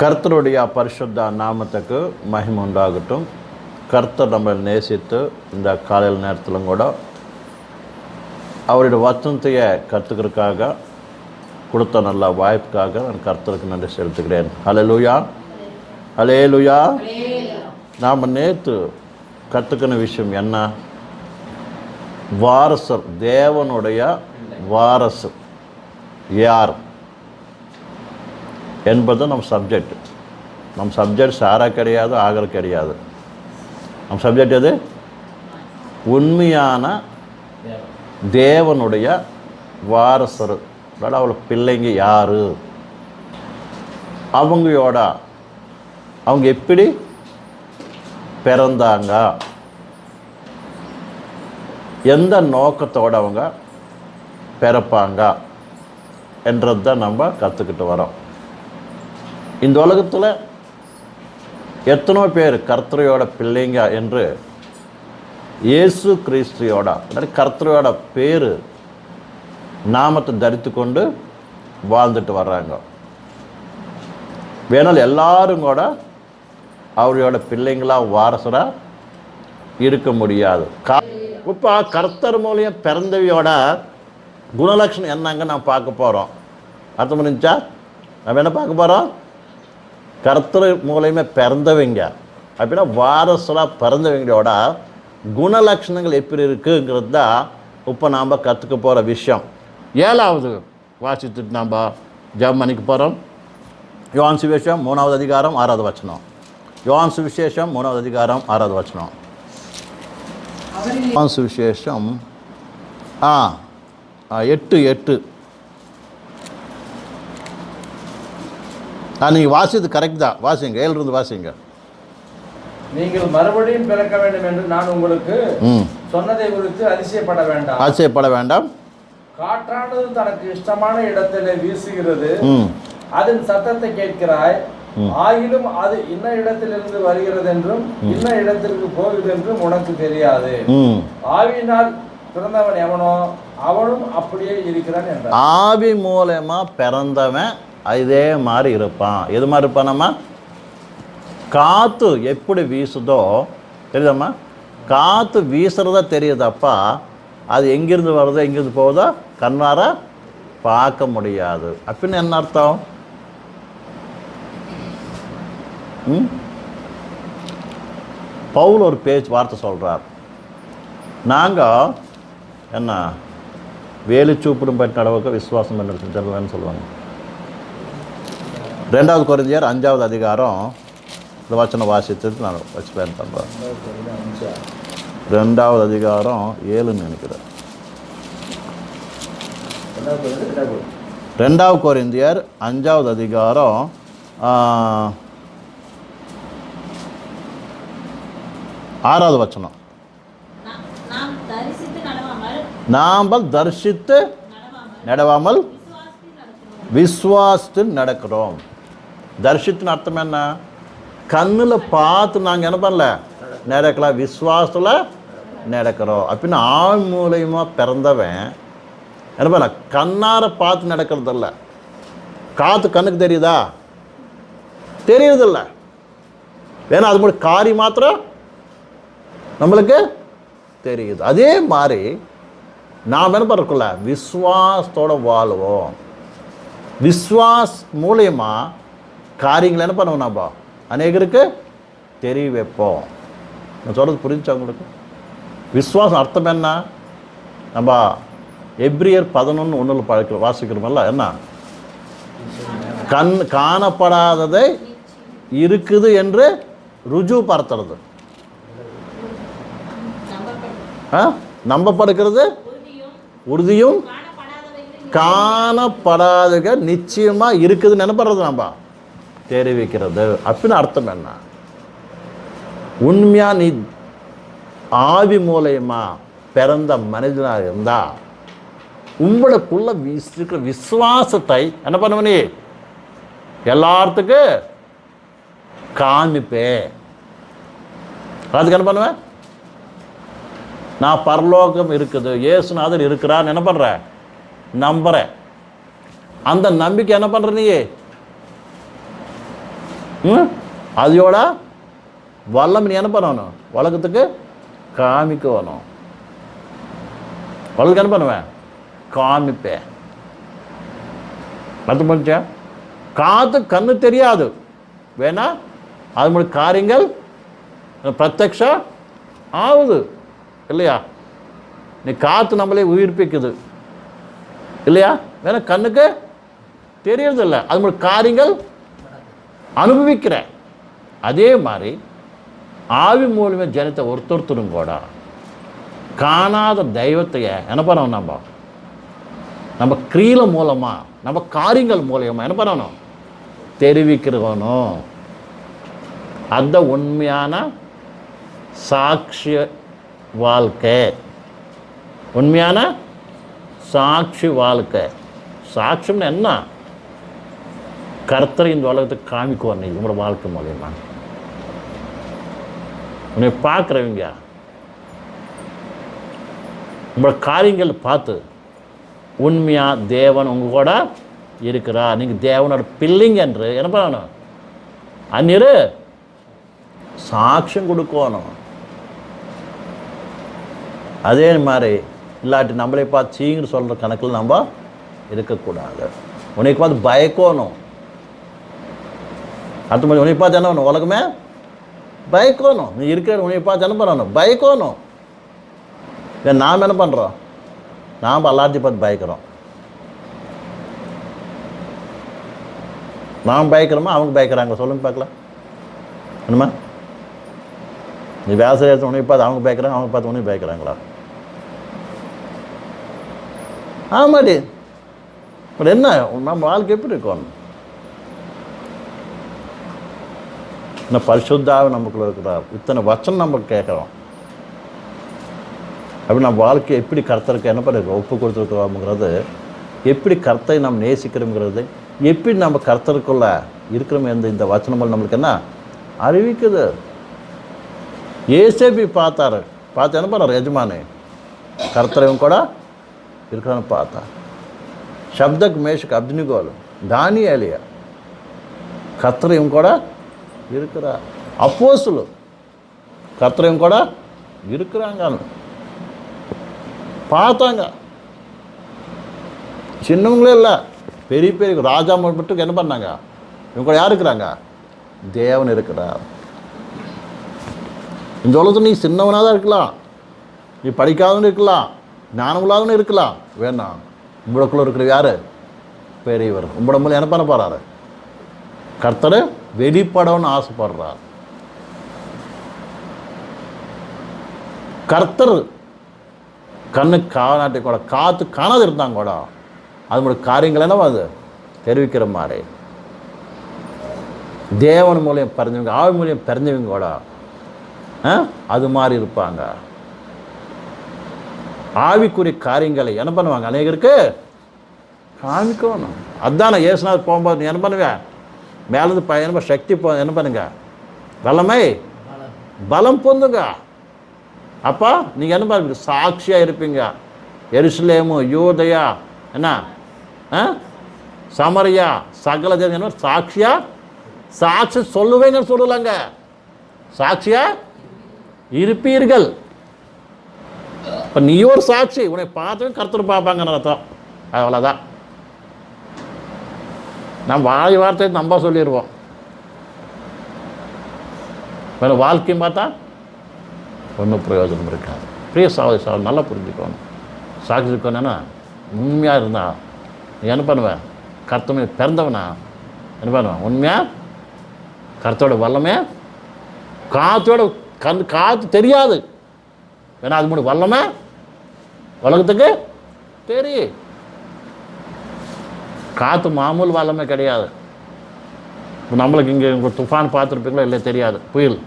கர்த்தருடைய பரிசுத்த நாமத்துக்கு மகிமை உண்டாகட்டும். கர்த்தர் நம்மளை நேசித்து இந்த காலையில் நேரத்திலும் கூட அவருடைய வசனத்தைய கற்றுக்கிறதுக்காக கொடுத்த நல்ல வாய்ப்புக்காக நான் கர்த்தருக்கு நன்றி செலுத்துகிறேன். ஹalleluya ஹalleluya நாம் நேற்று கற்றுக்கின விஷயம் என்ன? வாரசர் தேவனுடைய வாரசர். யார்? என்பது நம் சப்ஜெக்ட் நம் சப்ஜெக்ட் சாரா கிடையாது ஆகிற கிடையாது. நம் சப்ஜெக்ட் எது? உண்மையான தேவனுடைய வாரசர். அதாவது அவளை பிள்ளைங்க யார்? அவங்களோட அவங்க எப்படி பிறந்தாங்க? எந்த நோக்கத்தோடு அவங்க பிறப்பாங்க? என்றது தான் நம்ம கற்றுக்கிட்டு வரோம் இந்த உலகத்தில் எத்தனோ பேர் கர்த்தரையோட பிள்ளைங்க என்று இயேசு கிறிஸ்தியோட அதாவது கர்த்தரையோட பேர் நாமத்தை தரித்து கொண்டு வாழ்ந்துட்டு வர்றாங்க. வேணால் எல்லாரும் கூட அவரோட பிள்ளைங்களாக வாரசராக இருக்க முடியாது. கா இப்போ கர்த்தர் மூலியம் பிறந்தவையோட குணலட்சணம் என்னங்க நான் பார்க்க போகிறோம் அர்த்தம் முடிஞ்சா நம்ம என்ன பார்க்க போகிறோம் கர்த்தர் மூலயமா பிறந்தவங்க. அப்படின்னா வாரசலாக பிறந்தவங்களோட குணலட்சணங்கள் எப்படி இருக்குங்கிறது தான் இப்போ நாம் கற்றுக்க போகிற விஷயம். ஏழாவது வாசித்துட்டு நாம் ஜெபம் பண்ணிக்க போகிறோம் யோவான் சுவிசேஷம் மூணாவது அதிகாரம் ஆறாவது வச்சனம் யோவான் சுவிசேஷம் மூணாவது அதிகாரம் ஆறாவது வச்சனம் யோவான் சுவிசேஷம் ஆ ஆ, எட்டு எட்டு. ஆ நீங்கள் வாசித்து கரெக்ட் தான். வாசிங்க ஏழுலேருந்து வாசிங்க. நீங்கள் மறுபடியும் பிறக்க வேண்டும் என்று நான் உங்களுக்கு சொன்னதை குறித்து அதிசயப்பட வேண்டாம். ஆச்சரியப்பட வேண்டாம். காற்றானது தனக்கு இஷ்டமான இடத்திலே வீசுகிறது. அதன் சத்தத்தை கேட்கிறாய். ஆயினும் அது இன்ன இடத்திலிருந்து வருகிறது என்றும் இன்ன இடத்திற்கு போகுது என்றும் உனக்கு தெரியாது. ஆவியினால் பிறந்தவன் எவனோ அவனும் அப்படியே இருக்கிறான் என்றார். ஆவி மூலயமா பிறந்தவன் இதே மாதிரி இருப்பான். எது மாதிரி இருப்பானம்மா காற்று எப்படி வீசுதோ தெரியுதாம்மா? காற்று வீசுறதா தெரியுதப்பா? அது எங்கிருந்து வருதோ எங்கிருந்து போகுதோ கண்ணார பார்க்க முடியாது. அப்படின்னு என்ன அர்த்தம்? ம்? பவுல் ஒரு பேச்சு வார்த்தை சொல்கிறார் நாங்கள் என்ன வேலி சூப்பிடும் பற்றி அளவுக்கு விசுவாசம் பண்ணுறதுன்னு சொல்லுவாங்க. ரெண்டாவது குறைஞ்சியார் அஞ்சாவது அதிகாரம். இந்த வச்சனை வாசித்து நான் எக்ஸ்பிளைன் பண்ணுறேன் ரெண்டாவது அதிகாரம் ஏழுன்னு நினைக்கிறேன். ரெண்டாவது குறைந்தியர் அஞ்சாவது அதிகாரம் ஆறாவது வச்சனம் நாம் தரிசித்து நடவாமல் விஸ்வாசத்தில் நடக்கிறோம். தரிசித்தின் அர்த்தம் என்ன? கண்ணில் பார்த்து நாங்கள் என்ன பண்ணல? நடக்கலாம் விஸ்வாசத்தில் நடக்கிறோம். அப்படின்னு ஆள் மூலயமா பிறந்தவன் என்ன பண்ணல? கண்ணார பார்த்து நடக்கிறதில்ல காற்று கண்ணுக்கு தெரியுதா? தெரியுறதில்ல வேணா அது மட்டும் காரி மாத்திரம் நம்மளுக்கு தெரியுது. அதே மாதிரி நாம் என்ன பண்ணுறக்குள்ள விஸ்வாசத்தோட வாழ்வோம். விஸ்வாஸ் மூலயமா காரியங்களை என்ன பண்ணுவோம் நம்ம அநேகருக்கு தெரிய வைப்போம் நான் சொல்கிறது புரிஞ்சா உங்களுக்கு? விஸ்வாசம் அர்த்தம் என்ன? நம்ம எப்ரியர் பதினொன்று ஒன்றில் பழக்க வாசிக்கிறோமல்ல என்ன? கண் காணப்படாததை இருக்குது என்று ருஜு படுத்துறது ஆ? நம்பப்படுகிறது? உறுதியும் உறுதியும் காணப்படாதக நிச்சயமாக இருக்குதுன்னு நினைப்படுறது நம்ம தெரிவிக்கிறது. அப்படின்னு அர்த்தம் என்ன? உண்மையாக நீ ஆவி மூலயமா பிறந்த மனிதனாக இருந்தா உங்களுக்குள்ள இருக்கிற விசுவாசத்தை என்ன பண்ணுவ நீ? எல்லாத்துக்கு காமிப்பே அதுக்கு என்ன பண்ணுவேன் நான் பரலோகம் இருக்குது இயேசுநாதர் இருக்கிறான்னு என்ன பண்ணுறேன் நம்புகிறேன் அந்த நம்பிக்கை என்ன பண்ணுற நீ? அதோட வல்லம் நீ என்ன பண்ணணும்? உலகத்துக்கு காமிக்கணும் உலகத்துக்கு என்ன பண்ணுவேன்? காமிப்பேன். அது முடிச்சா காத்து கண்ணு தெரியாது. வேணா அது மாதிரி காரியங்கள் பிரத்யக்ஷா ஆகுது. இல்லையா? நீ காற்று நம்மளே உயிர்ப்பிக்குது. இல்லையா? வேணா கண்ணுக்கு தெரியறதில்லை. அது மாதிரி காரியங்கள் அனுபவிக்கிற அதே மாதிரி ஆவி மூலியமே ஜனத்தை ஒருத்தொருத்தரும் கூட காணாத தெய்வத்தைய என்ன பண்ணணும் நம்ம? நம்ம கிரீல மூலமாக நம்ம காரியங்கள் மூலயமா என்ன பண்ணணும்? தெரிவிக்கிறவனும் அந்த உண்மையான சாட்சிய வாழ்க்கை. உண்மையான சாட்சி வாழ்க்கை. சாட்சியம்னு என்ன? கர்த்தரை இந்த உலகத்துக்கு காமிக்குவார் நீ. உங்களோட வாழ்க்கை மூலியமா. உன்னை பார்க்குறவங்க. உங்களோட காரியங்கள் பார்த்து உண்மையா தேவன் உங்க கூட இருக்கிறா நீங்கள் தேவனோட பிள்ளைங்க என்று என்ன பண்ணணும்? அந்நிரு சாட்சியம் கொடுக்கணும். அதே மாதிரி இல்லாட்டி நம்மளே பார்த்து சீங்கன்னு சொல்கிற கணக்கில் நம்ம இருக்கக்கூடாது. உனக்கு பார்த்து பயக்கணும். அடுத்த மாதிரி உன்னை பார்த்து என்ன பண்ணணும் உலகமே பயக்கணும் நீ இருக்கிற உன்னை பார்த்து என்ன பண்ணணும் பயக்கணும் ஏன் நாம் என்ன பண்ணுறோம் நாம் எல்லாத்தையும் பார்த்து பயக்கிறோம் நாம் பயக்கிறோமா அவங்க பயக்கிறாங்க சொல்லுங்க பார்க்கலாம் என்னம்மா நீ வேலை செய்யறது பார்த்து அவங்க பயக்கிறாங்க அவங்க பார்த்து உன்னை பயக்கிறாங்களா ஆமாடி பட் என்ன நம்ம வாழ்க்கை எப்படி இருக்கும் இந்த பரிசுத்தாக நமக்குள்ள இருக்கிறார். இத்தனை வச்சனம் நம்ம கேட்குறோம். அப்படி நம்ம வாழ்க்கை எப்படி கர்த்தருக்கு என்ன பண்ணிருக்கோம் ஒப்பு கொடுத்துருக்கிறோம்ங்கிறது எப்படி கர்த்தரை நாம் நேசிக்கிறோங்கிறது எப்படி நம்ம கர்த்தருக்குள்ள இருக்கிறோம் எந்த இந்த வச்சனங்கள் நம்மளுக்கு என்ன? அறிவிக்குது. ஏசேபி பார்த்தாரு. பார்த்து என்ன பண்ணார்? எஜமானு கர்த்தரையும் கூட இருக்கிறான்னு பார்த்தா ಶಬ್ದಕ್ಕೆ ಮೇಷಕ್ಕೆ ಅಬ್ನಿಗೋಲು ದಾನಿಯಾಲಿಯ ಕತ್ರೆಯಂ கூட இருக்கிறா அப்போஸ்தலு. கர்த்தரையும் கூட இருக்கிறாங்க பார்த்தாங்க. சின்னவங்களே இல்லை பெரிய பெரிய ராஜா மட்டும் என்ன பண்ணாங்க? இவங்க கூட யார் இருக்கிறாங்க? தேவன் இருக்கிறார். இந்த உலகத்தில் நீ சின்னவனாக தான் இருக்கலாம். நீ படிக்காதவனு இருக்கலாம். ஞானம் இருக்கலாம். வேணாம் உங்களுக்குள்ள இருக்கிற யாரு? பெரியவர். உங்களோட மூலம் என்ன பண்ண போறாரு? கர்த்தர் வெளிப்படணும்னு ஆசைப்படுறார். கர்த்தர் கண்ணு காணாட்டி கூட காத்து காணாது இருந்தாங்க கூட. அதனுடைய காரியங்கள் என்னவா அது? தெரிவிக்கிற மாதிரி. தேவன் மூலியம் பிறந்தவங்க ஆவி மூலியம் பிறந்தவங்க கூட. அது மாதிரி இருப்பாங்க. ஆவிக்குரிய காரியங்களை என்ன பண்ணுவாங்க? அநேகருக்கு காமிக்கணும். அதானே ஏசுநாத் போகும்போது நீ என்ன பண்ணுவேன் மேலேருந்து ப என்ன சக்தி போ என்ன பண்ணுங்க? வல்லமை. பலம் பொந்துங்க. அப்போ நீங்கள் என்ன பண்ணுங்க சாட்சியாக இருப்பீங்க. எருசலேமு யூதையா என்ன? ஆ? சமரியா சகல ஜன என்ன சாட்சியா? சாட்சி சொல்லுவேங்கன்னு சொல்லலாங்க. சாட்சியா? இருப்பீர்கள். இப்போ நீ ஒரு சாட்சி. உன்னை பார்த்து கருத்துரு பார்ப்பாங்கன்னு அர்த்தம். அவ்வளோதான் நம்ம வாய் வார்த்தை நம்ப சொல்லிடுவோம் வேறு வாழ்க்கையும் பார்த்தா ஒன்றும் பிரயோஜனம் இருக்காது. பிரிய சாவதி சாவல் நல்லா புரிஞ்சுக்கணும். சாட்சி இருக்கணும்னா உண்மையாக இருந்தா நீ என்ன பண்ணுவேன் கர்த்தமே பிறந்தவனா? என்ன பண்ணுவேன் உண்மையாக கர்த்தோட வல்லமே காற்றோட கண் காற்று தெரியாது. ஏன்னா அது மூணு வல்லமே. உலகத்துக்கு தெரியும். காற்று மாமூல் வல்லமை கிடையாது. இப்போ நம்மளுக்கு இங்கே இங்கே துஃபான் பார்த்துருப்பீங்களோ? இல்லை தெரியாது. புயல்.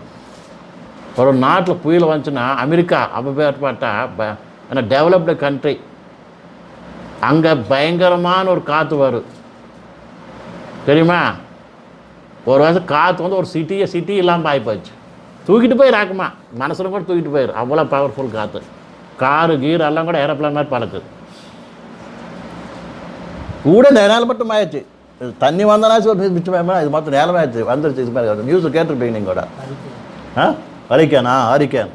ஒரு நாட்டில் புயல் வந்துச்சுன்னா அமெரிக்கா அப்பேற்பட்ட ப ஏன்னா டெவலப்டு கண்ட்ரி அங்கே பயங்கரமான ஒரு காற்று வரும். தெரியுமா? ஒரு வருஷம் காற்று வந்து ஒரு சிட்டியை சிட்டி இல்லாமல் ஆகிப்போச்சு தூக்கிட்டு போய் ராக்குமா மனசில் கூட தூக்கிட்டு போயிடும் அவ்வளோ பவர்ஃபுல் காற்று காரு கீர் எல்லாம் கூட ஏரோப்ளேன் மாதிரி பறக்குது. கூட நேரம் மட்டும் ஆயிடுச்சு தண்ணி வந்தனா ஒரு மிச்சம் இது மாத்திரம் நேரம் ஆயிடுச்சு வந்துருச்சு இது மாதிரி நியூஸ் கேட்டிருப்பீங்க நீங்கள் கூட ஆ ஹரிக்கேனா ஹரிக்கேன்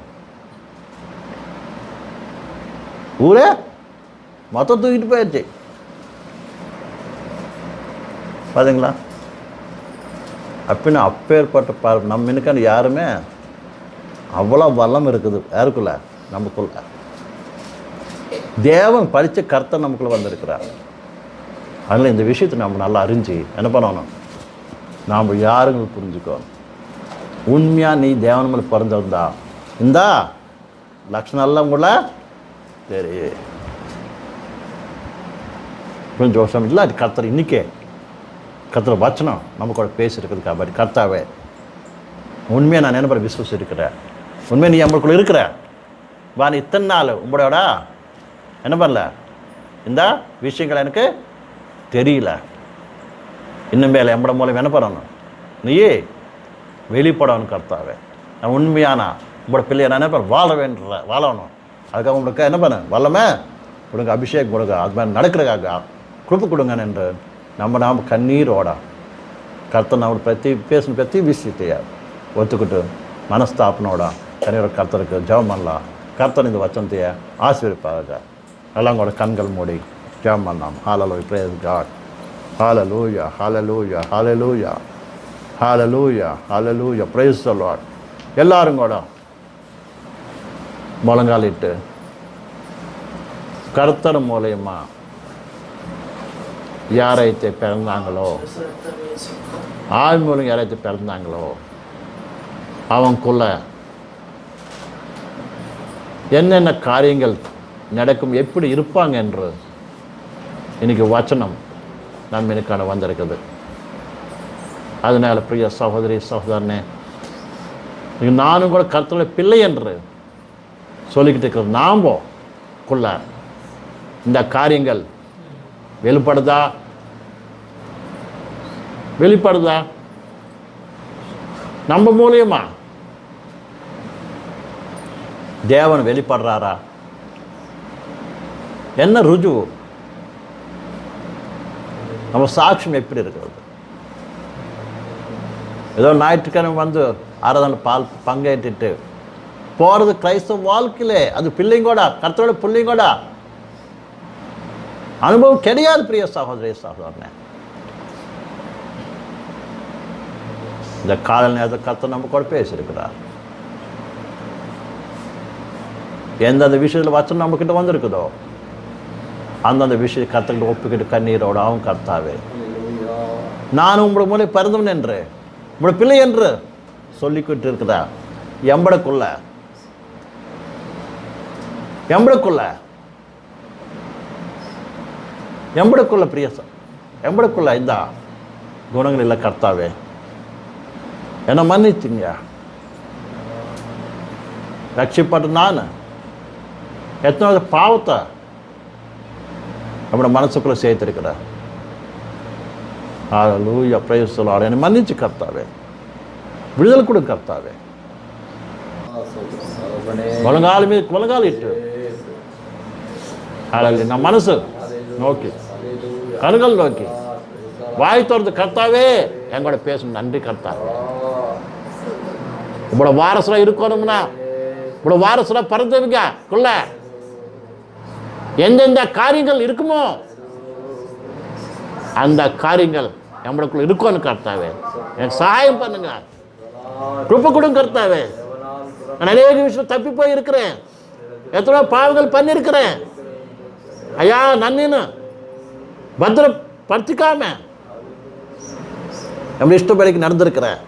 ஊரே மொத்தம் தூக்கிட்டு போயிடுச்சு பாத்தீங்களா அப்படின்னு அப்பேற்பட்ட பா நம்ம இன்னைக்கான யாருமே அவ்வளோ வல்லம் இருக்குது யாருக்குள்ள நமக்குள்ள தேவன் படித்த கர்த்தன் நமக்குள்ள வந்திருக்கிறார் அதனால் இந்த விஷயத்தை நம்ம நல்லா அறிஞ்சு என்ன பண்ணணும்? நாம் யாருங்க புரிஞ்சுக்கணும். உண்மையாக நீ தேவன் மேலே பிறந்திருந்தா? இந்தா லக்ஷணம்லாம் கூட சரி. கொஞ்சம் வருஷம் இல்லை அது கர்த்தர் இன்றைக்கே கர்த்தர் வச்சனம் நம்ம கூட பேசியிருக்கிறது காப்பாடி கர்த்தாவே. உண்மையாக நான் என்ன விசுவசி இருக்கிறேன் உண்மையை நீ நம்மளுக்குள்ள இருக்கிற? வான் இத்தனை நாள் உங்களோட என்ன பண்ணல? இந்த விஷயங்கள் எனக்கு தெரியல. இன்னும் மேலே எம்பட மூலம் என்ன பண்ணணும்? நீயே வெளிப்படணும் கர்த்தாவே. நான் உண்மையான உங்களோட பிள்ளைய நான் என்ன பண்ண? வாழ வேண்டுற வாழணும். அதுக்காக உங்களுக்கு என்ன பண்ண? வல்லமே? கொடுங்க அபிஷேகம் கொடுங்க. அது மாதிரி நடக்கிறதுக்காக கொடுப்பு கொடுங்க என்று நம்ம நாம் கண்ணீரோட கர்த்தர் நம்ம பற்றி பேசின பற்றி விஷயத்தைய ஒத்துக்கிட்டு மனஸ்தாபனோட கண்ணீரோட கர்த்தருக்கு ஜெபம் பண்ணலாம். கர்த்தன் இந்த வச்சனத்தைய ஆசீர்விப்பாங்க எல்லாம் கூட கண்கள் மூடி ஜெபம் பண்ணலாம் hallelujah praise God hallelujah hallelujah hallelujah hallelujah hallelujah praise the Lord. எல்லாரும் கூட முழங்காலிட்டு கருத்தர் மூலயமா யாரைத்து பிறந்தாங்களோ? ஆள் மூலம் யாராச்சும் பிறந்தாங்களோ? அவங்களுக்குள்ள என்னென்ன காரியங்கள் நடக்கும் எப்படி இருப்பாங்க என்று இன்னைக்கு வச்சனம் நம் எனக்கான வந்திருக்குது அதனால பிரிய சகோதரி சகோதரனே நானும் கூட கருத்துல பிள்ளை என்று சொல்லிக்கிட்டு இருக்கிற நாமோ குள்ள இந்த காரியங்கள் வெளிப்படுதா? வெளிப்படுதா? நம்ம மூலியமா தேவன் வெளிப்படுறாரா? என்ன ருஜு நம்ம சாட்சியம் எப்படி இருக்கிறது? ஏதோ ஞாயிற்றுக்கிழமை வந்து ஆராதனை பால் பங்கேற்றுட்டு போகிறது கிரைஸ்தவ வாழ்க்கையிலே அது பிள்ளைங்கோடா கருத்தோட பிள்ளைங்கோடா. அனுபவம் கிடையாது பிரிய சகோதரி சகோதரனே. இந்த கால நேரத்தை கருத்தை நம்ம கூட பேசியிருக்கிறார். எந்தெந்த விஷயத்தில் வச்சு நம்மக்கிட்ட வந்திருக்குதோ அந்தந்த விஷயம் கர்த்தர்கிட்ட ஒப்புக்கிட்டு கண்ணீரோட அவன் கர்த்தாவே. நான் உங்களோட மூலை பிறந்தவன் என்று உங்களோட பிள்ளை என்று சொல்லிக்கிட்டு இருக்கிறா எம்படக்குள்ள. எம்படக்குள்ள. எம்படக்குள்ள பிரியசம் எம்படக்குள்ள இந்த குணங்கள் இல்லை கர்த்தாவே. என்னை மன்னிச்சுங்க. ரட்சிப்பட்ட நான். எத்தனை பாவத்தை நம்மளோட மனசுக்குள்ளே சேர்த்துருக்கிறார் ஹalleluya praise the என்னை மன்னிச்சு கர்த்தாவே விடுதல் கொடு கர்த்தாவே முழங்கால் மீது முழங்கால் இட்டு ஹalleluya நம்ம மனசு நோக்கி கண்கள் நோக்கி வாய் திறந்து கர்த்தாவே எங்கூட பேசணும் நன்றி கர்த்தாவே இவ்வளோ வாரசுல இருக்கணும்னா இவ்வளோ வாரசுல பிறந்தவங்க குள்ள எந்தெந்த காரியங்கள் இருக்குமோ அந்த காரியங்கள் நம்மளுக்குள்ள இருக்கும்னு கர்த்தாவே. எனக்கு சகாயம் பண்ணுங்க. கிருப்ப கொடுங்க கர்த்தாவே. நான் நிறைய விஷயம் தப்பி போய் இருக்கிறேன் எத்தனை பாவங்கள் பண்ணியிருக்கிறேன். ஐயா நன்னின்னு பத்திரப்படுத்திக்காம நம்ம இஷ்டப்படிக்கு நடந்திருக்கிறேன்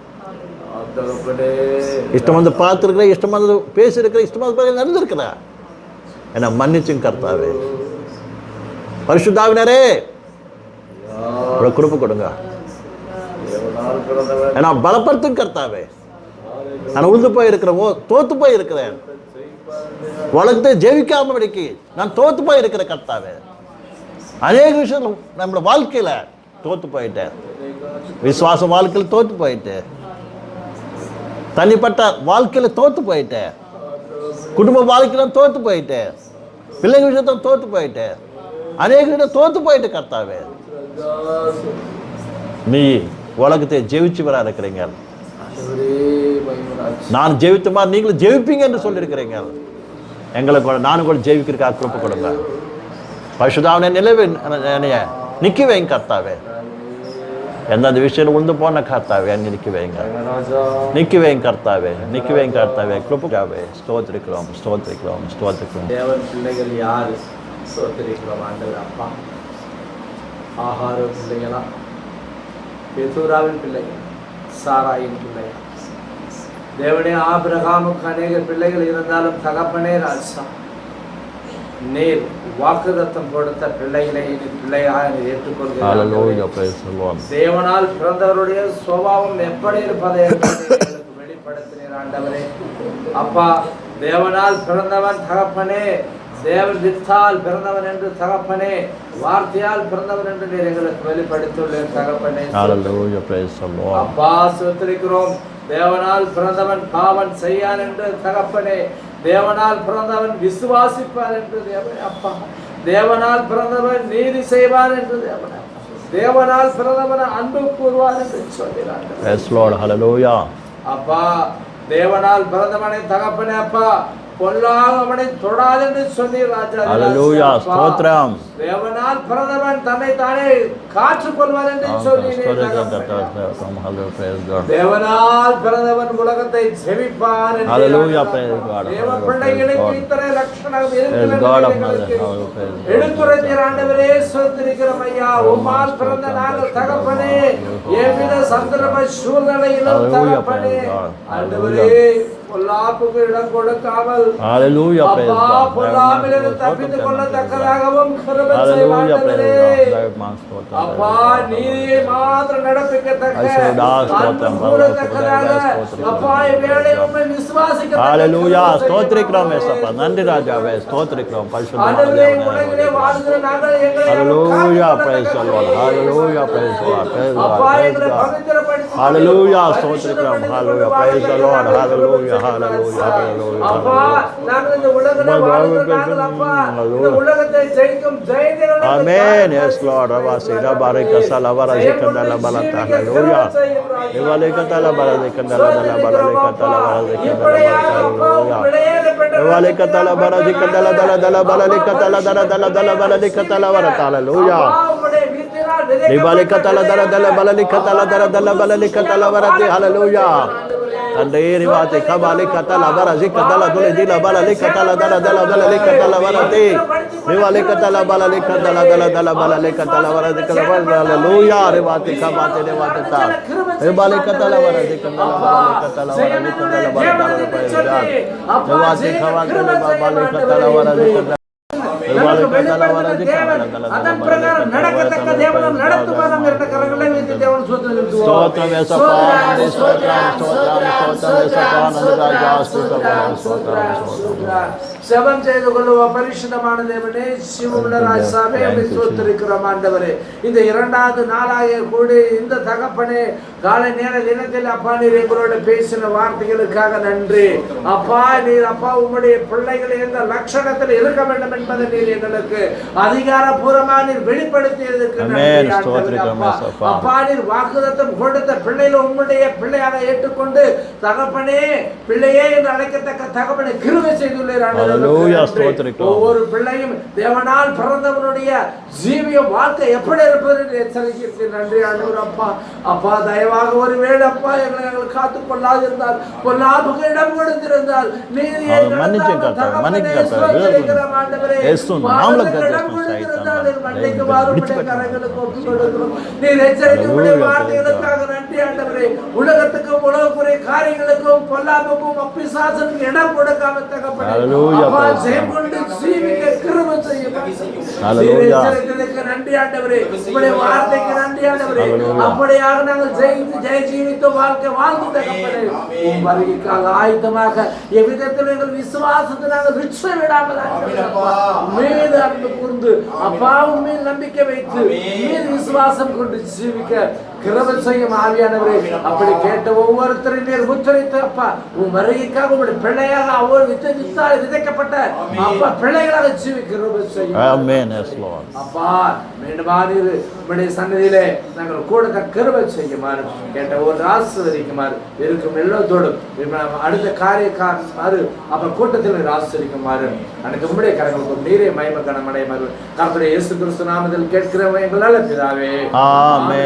இஷ்டம் வந்து பார்த்துருக்கிறேன் இஷ்டம் வந்து பேசியிருக்கிறேன் இஷ்டம் வந்து நடந்திருக்கிறேன் என்னை மன்னிச்சும் கர்த்தாவே. பரிசுத்தாவினரே ஒரு குறிப்பு கொடுங்க. என்ன பலப்படுத்தும் கர்த்தாவே. நான் உழுந்து போய் இருக்கிறவோ தோத்து போய் இருக்கிறேன் வளர்த்து ஜெயிக்காம படிக்கு நான் தோத்து போய் இருக்கிற கர்த்தாவே. அநேக விஷயம் நம்மளோட வாழ்க்கையில தோத்து போயிட்டேன் விசுவாச வாழ்க்கையில் தோத்து போயிட்டேன் தனிப்பட்ட வாழ்க்கையில தோத்து போயிட்டேன் குடும்ப வாழ்க்கையில தோத்து போயிட்டேன் பிள்ளைங்க விஷயத்துல தோற்று போயிட்டு. அநேக தோற்று போயிட்டு கர்த்தாவே. நீ உலகத்தை ஜெயிச்சவரா இருக்கிறீங்க. நான் ஜெயித்த மாதிரி நீங்களும் ஜெயிப்பீங்க என்று சொல்லியிருக்கிறீங்க. எங்களை கூட நானும் கூட ஜெயிக்கிறதுக்கு கிருப்பை கொடுங்க. பரிசுதாவனை நிலவு என்னைய நிற்க வைங்க கர்த்தாவே. எந்தெந்த விஷயம் உந்து போன கர்த்தாவே அங்கே நிற்க வைங்க நிற்க வைங்க கர்த்தாவே நிற்க வைங்க கர்த்தாவே கிருப்பக்காவே ஸ்தோத்திருக்கிறோம் ஸ்தோத்திருக்கிறோம் ஸ்தோத்திருக்கிறோம் தேவன் பிள்ளைகள் யார் ஸ்தோத்திருக்கிறோம் ஆண்டவர் அப்பா ஆகார பிள்ளைகளா பெதூராவின் பிள்ளைகள் சாராயின் பிள்ளைகள் தேவனே ஆபிரகாமுக்கு அநேக பிள்ளைகள் இருந்தாலும் தகப்பனே ராஜா நீர் வாக்குதத்தம் கொடுத்த பிள்ளைகளை பிள்ளையாக Lord. தேவனால் பிறந்தவருடைய சுபாவம் எப்படி இருப்பதை வெளிப்படுத்தினீர் ஆண்டவரே. அப்பா தேவனால் பிறந்தவன் தகப்பனே தேவன் வித்தால் பிறந்தவன் என்று தகப்பனே வார்த்தையால் பிறந்தவன் என்று நீர் எங்களுக்கு வெளிப்படுத்தியுள்ளேன் தகப்பனே. அப்பா சுத்திரிக்கிறோம் தேவனால் பிறந்தவன் பாவன் செய்யான் என்று தகப்பனே தேவனால் பிறந்தவன் விசுவாசிப்பான் என்று தேவனே அப்பா. தேவனால் பிறந்தவன் நீதி செய்வான் என்று தேவனே தேவனால் பிறந்தவன் அன்பு கூறுவான் என்று சொல்கிறார் அப்பா தேவனால் பிறந்தவனை தகப்பனே அப்பா. பொல்லாதவனை தொடாது என்று சொன்னீர் ராஜா ஸ்தோத்திரம் தேவனால் பிறந்தவன் தன்னை தானே காற்றுக் கொள்வான் என்று சொன்னீர் ஸ்தோத்திரம் தகப்பனே. hallelujah praise God தேவனால் பிறந்தவன் உலகத்தை செவிப்பான். தேவ. இத்தனை லட்சணம். எடுத்துரைத்தீர் ஆண்டவரே சொத்திருக்கிறோம் ஐயா பிறந்த நாங்கள் தகப்பனே எவ்வித சந்தர்ப்ப சூழ்நிலையிலும் தகப்பனே. ஆண்டவரே hallelujah praise அப்பா God பொல்லாமிலிருந்து தப்பித்துக் கொள்ளத்தக்கதாகவும் கிருபை செய்யும் hallelujah ஆண்டவரே. praise God Lord, ஸ்தோத்திரம் அப்பா நீதியை மாத்திரம் நடப்பிக்கத்தக்க ஐஸ்வர்யா, ஸ்தோத்திரம், அன்பு கூறத்தக்கதாக ஸ்தோத்திரம். அப்பா இவ்வேளை உம்மை விசுவாசிக்க ஹalleluya ஸ்தோத்திரிக்கிறோம் ஏசப்பா நன்றி ராஜாவே ஸ்தோத்திரிக்கிறோம் பரிசுத்த ஆண்டவரே உலகிலே வாழ்கிற நாங்கள் எங்களை ஹalleluya காத்துக் praise the Lord கொள்ளத்தக்கதாக. hallelujah praise God praise God அப்பா praise எங்களை God பவித்திரப்படுத்தி ஹalleluya கொண்டு, ஸ்தோத்திரிக்கிறோம் பரிசுத்தப்படுத்தி ஹalleluya கொண்டு praise the Lord வாழ்கிற hallelujah நாங்கள் hallelujah hallelujah அப்பா நாங்கள் இந்த உலகிலே வாழ்கிற நாங்கள் அப்பா இந்த உலகத்தை ஜெயிக்கும் ஜெயங்களை Amen. Yes, Lord. Rabasi, Rabari, Kasala, Varasi, Kandala, Balata. Hallelujah. Ivali, Katala, Barasi, Kandala, Dala, Balali, Katala, Varasi, Kandala, Balata. Hallelujah. Ivali, Katala, Barasi, Kandala, Dala, Dala, Balali, Katala, Dala, Dala, Dala, Balali, Katala, Varata. Hallelujah. Ivali, Katala, Andai rivate kabale kata labar azik kata la dole di labala le kata la dala dala dala le kata la bala te rivale kata la bala le kata la dala dala bala le kata la bala dikala bala haleluya rivate kabate rivate ta rivale kata la bala dikala la bala le kata la bala le kata la bala dala bala rivate kabate rivale kata la bala dikala ನನ್ನನ್ನು ಬಯಲುಪಡಿದ ದೇವರ ಅದನ್ ಪ್ರಕಾರ ನಡಕತಕ್ಕ ದೇವನ ನಡತ್ತು ಬಾದಂಗಿರಟ ಕರಗಳೇ ಇದು ದೇವನ ಸ್ತೋತ್ರ ಸ್ತೋತ್ರ ಸ್ತೋತ್ರ ಸ್ತೋತ್ರ ಸ್ತೋತ್ರ ಸ್ತೋತ್ರ ಸ್ತೋತ್ರ ಸ್ತೋತ್ರ செபம் செய்து கொள்ளுவ பரிசுத்தமான தேவனே சிவமுள்ள ராஜாவே Thank you, சோத்திருக்கிறோம் ஆண்டவரே. இந்த இரண்டாவது நாளாக கூடி இந்த தகப்பனே காலை நேர தினத்தில் அப்பா நீர் எங்களோட பேசின வார்த்தைகளுக்காக நன்றி. அப்பா நீர் அப்பா உம்முடைய பிள்ளைகள் எந்த லட்சணத்தில் இருக்க வேண்டும் என்பதை நீர் எங்களுக்கு அதிகாரபூர்வமா நீர் வெளிப்படுத்தியதற்கு நன்றி அப்பா. நீர் வாக்குதத்தம் கொடுத்த பிள்ளைகளை உம்முடைய பிள்ளையாக ஏற்றுக்கொண்டு தகப்பனே பிள்ளையே என்று அழைக்கத்தக்க தகப்பனை கிருபை செய்துள்ளீர் ஆண்டவரே. ஒவ்வொரு பிள்ளையும் தேவனால் பிறந்தவனுடைய ஜீவிய வாழ்க்கை எப்படி இருப்பது? என்று எச்சரிக்கிறது நன்றி ஆண்டவர் அப்பா. அப்பா தயவாக ஒருவேளை அப்பா எங்களை எங்களை காத்துக் கொள்ளாது இருந்தால் பொல்லாப்புக்கு இடம் கொடுத்திருந்தால் நீதியை உலகத்துக்கும் உலகக்குரிய காரியங்களுக்கும் பொல்லாப்புக்கும் அப்பிசாசனுக்கு இடம் கொடுக்காம தகப்பனே. Hallelujah, அப்பா நன்றி ஆண்டவரே உடைய வார்த்தைக்கு நன்றி ஆண்டவரே. அப்படியாக நாங்கள் ஜெயித்து ஜெய ஜீவித்த வாழ்க்கை வாழ்ந்து தகப்பனே. உம் வருகைக்காக ஆயத்தமாக எவ்விதத்தில் எங்கள் விசுவாசத்தை நாங்கள் விற்ற விடாமல் மீது அன்பு கூர்ந்து அப்பா உண்மையில் நம்பிக்கை வைத்து மீது விசுவாசம் கொண்டு ஜீவிக்க கிருபை செய்யும் ஆவியானவரே. அப்படி கேட்ட ஒவ்வொருத்தரையும் நீர் முத்திரைத்து அப்பா உன் வருகைக்காக உங்களுடைய பிள்ளையாக வித்தால் விதைக்கப்பட்ட அப்பா பிள்ளைகளாக ஜீவி கிருபை செய்யும். அப்பா மீண்டுமா நீர் உம்முடைய சன்னதியிலே நாங்கள் கூட கிருபை செய்யுமாறு கேட்ட ஒரு ஆசிர்வதிக்குமாறு இருக்கும் எல்லோத்தோடும். இப்ப அடுத்த காரியக்காரமாறு அப்ப கூட்டத்தில் நீர் ஆசிரிக்குமாறு எனக்கு உம்முடைய கரங்களுக்கும் நீரே மயம கனமடைமாறு கர்த்தருடைய இயேசு கிறிஸ்து நாமத்தில் கேட்கிறவங்க எங்களால் பிதாவே. ஆமே